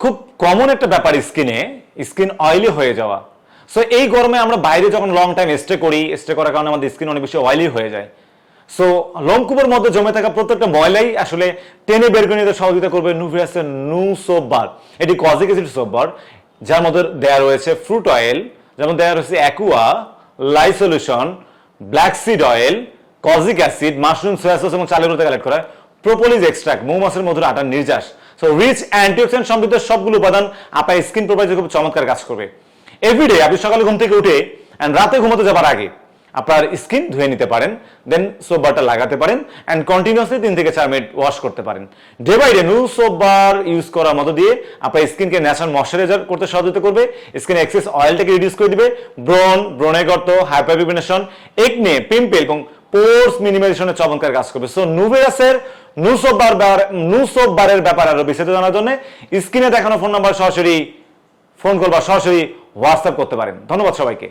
খুব কমন একটা ব্যাপার স্কিনে স্কিন অয়েলি হয়ে যাওয়া। সো এই গরমে আমরা বাইরে যখন লং টাইম স্টে করি স্টে করার কারণে আমাদের স্কিন অনেক বেশি অয়েলি হয়ে যায়। সো লোমকূপের মধ্যে জমে থাকা প্রত্যেকটা ময়লাই আসলে টেনে বের করে নিতে সহযোগিতা করবে নুভিয়াসের নু সোপ বার এটি কজিক অ্যাসিড সোপ বার যার মধ্যে দেয়া রয়েছে ফ্রুট অয়েল যেমন দেয়া রয়েছে aqua lye solution black seed oil kojic acid mushroom soya sauce এবং চালের মধ্যে কালেক্ট করা। প্রোপোলিস এক্সট্রাক্ট মৌমাছের মধুর আটার নির্যাস। সো রিচ অ্যান্টিঅক্সিডেন্ট সমৃদ্ধ সবগুলো উপাদান আপনার স্কিন প্রোফাইল খুব চমৎকার কাজ করবে। এভরিডে আপনি সকালে ঘুম থেকে উঠে অ্যান্ড রাতে ঘুমোতে যাবার আগে আপনার স্কিন ধুয়ে নিতে পারেন দেন সোপ বারটা লাগাতে পারেন অ্যান্ড কন্টিনিউসলি তিন থেকে চার মিনিট ওয়াশ করতে পারেন। Day by day new soap bar use করার মতো দিয়ে আপনার স্কিনকে ন্যাচারাল ময়শ্চারাইজার করতে সহযোগিতা করবে। স্কিনে এক্সেস অয়েলটাকে রিডিউস করে দিবে। ব্রন ব্রণের গর্ত হাইপারপিগমেন্টেশন একনে পিম্পল এবং পোর্স মিনিমাইজেশনের চমৎকার কাজ করবে। সো নুভেরাসের নু সোপ বার নু সোপ বারের ব্যাপারে আরও বিস্তারিত জানার জন্য স্ক্রিনে দেখানো ফোন নাম্বার সরাসরি ফোন কল বা সরাসরি হোয়াটসঅ্যাপ করতে পারেন। ধন্যবাদ সবাইকে।